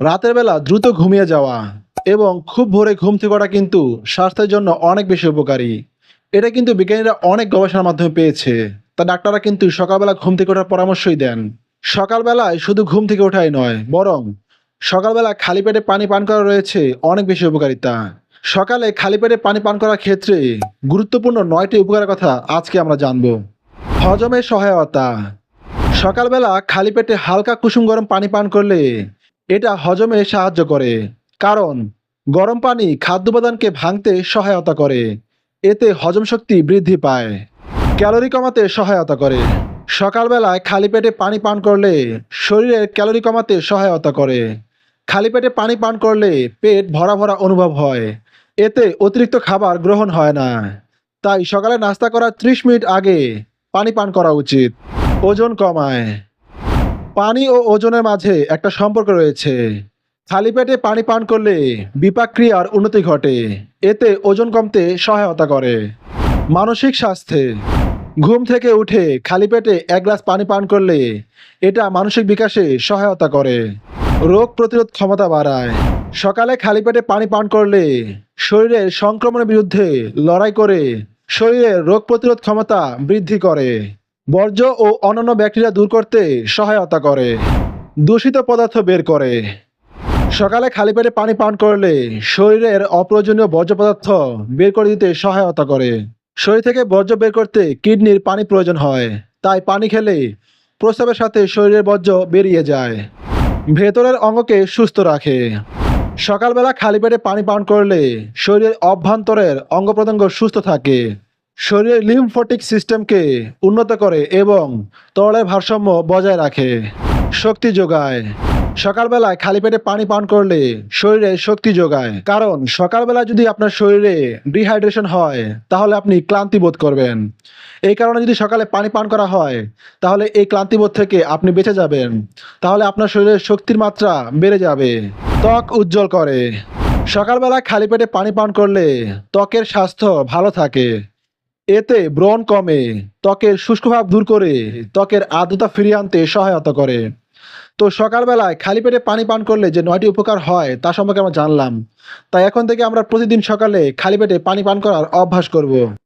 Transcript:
রাতের বেলা দ্রুত ঘুমিয়ে যাওয়া এবং খুব ভোরে ঘুম থেকে ওঠা কিন্তু স্বাস্থ্যের জন্য অনেক বেশি উপকারী। এটা কিন্তু বিজ্ঞানীরা অনেক গবেষণার মাধ্যমে পেয়েছে। তা ডাক্তাররা কিন্তু সকালবেলা ঘুম থেকে ওঠার পরামর্শই দেন। সকালবেলায় শুধু ঘুম থেকে ওঠাই নয়, বরং সকালবেলা খালি পেটে পানি পান করা রয়েছে অনেক বেশি উপকারিতা। সকালে খালি পেটে পানি পান করার ক্ষেত্রে গুরুত্বপূর্ণ নয়টি উপকারের কথা আজকে আমরা জানব। হজমের সহায়তা। সকালবেলা খালি পেটে হালকা কুসুম গরম পানি পান করলে এটা হজমে সাহায্য করে, কারণ গরম পানি খাদ্য উপাদানকে ভাঙতে সহায়তা করে। এতে হজম শক্তি বৃদ্ধি পায়, ক্যালোরি কমাতে সহায়তা করে। সকালবেলায় খালি পেটে পানি পান করলে শরীরের ক্যালোরি কমাতে সহায়তা করে। খালি পেটে পানি পান করলে পেট ভরা ভরা অনুভব হয়। এতে অতিরিক্ত খাবার গ্রহণ হয় না। তাই সকালে নাস্তা করার ত্রিশ মিনিট আগে পানি পান করা উচিত। ওজন কমায়। পানি ও ওজনের মাঝে একটা সম্পর্ক রয়েছে। খালি পেটে পানি পান করলে বিপাক ক্রিয়ার উন্নতি ঘটে। এতে ওজন কমতে সহায়তা করে। মানসিক স্বাস্থ্যে। ঘুম থেকে উঠে খালি পেটে এক গ্লাস পানি পান করলে এটা মানসিক বিকাশে সহায়তা করে। রোগ প্রতিরোধ ক্ষমতা বাড়ায়। সকালে খালি পেটে পানি পান করলে শরীরের সংক্রমণের বিরুদ্ধে লড়াই করে শরীরের রোগ প্রতিরোধ ক্ষমতা বৃদ্ধি করে। বর্জ্য ও অন্যান্য ব্যাকটেরিয়া দূর করতে সহায়তা করে। দূষিত পদার্থ বের করে। সকালে খালি পেটে পানি পান করলে শরীরের অপ্রয়োজনীয় বর্জ্য পদার্থ বের করে দিতে সহায়তা করে। শরীর থেকে বর্জ্য বের করতে কিডনির পানি প্রয়োজন হয়, তাই পানি খেলে প্রস্রাবের সাথে শরীরের বর্জ্য বেরিয়ে যায়। ভেতরের অঙ্গকে সুস্থ রাখে। সকালবেলা খালি পেটে পানি পান করলে শরীরের অভ্যন্তরের অঙ্গ প্রত্যঙ্গ সুস্থ থাকে। শরীরের লিম্ফোটিক সিস্টেমকে উন্নত করে এবং তরলের ভারসাম্য বজায় রাখে। শক্তি যোগায়। সকালবেলায় খালি পেটে পানি পান করলে শরীরে শক্তি যোগায়। কারণ সকালবেলা যদি আপনার শরীরে ডিহাইড্রেশন হয়, তাহলে আপনি ক্লান্তি বোধ করবেন। এই কারণে যদি সকালে পানি পান করা হয়, তাহলে এই ক্লান্তিবোধ থেকে আপনি বেঁচে যাবেন। তাহলে আপনার শরীরের শক্তির মাত্রা বেড়ে যাবে। ত্বক উজ্জ্বল করে। সকালবেলা খালি পেটে পানি পান করলে ত্বকের স্বাস্থ্য ভালো থাকে। এতে ব্রণ কমে, ত্বকের শুষ্কভাব দূর করে, ত্বকের আর্দ্রতা ফিরিয়ে আনতে সহায়তা করে। তো সকালবেলায় খালি পেটে পানি পান করলে যে নয়টি উপকার হয়, তা সম্পর্কে আমরা জানলাম। তাই এখন থেকে আমরা প্রতিদিন সকালে খালি পেটে পানি পান করার অভ্যাস করব।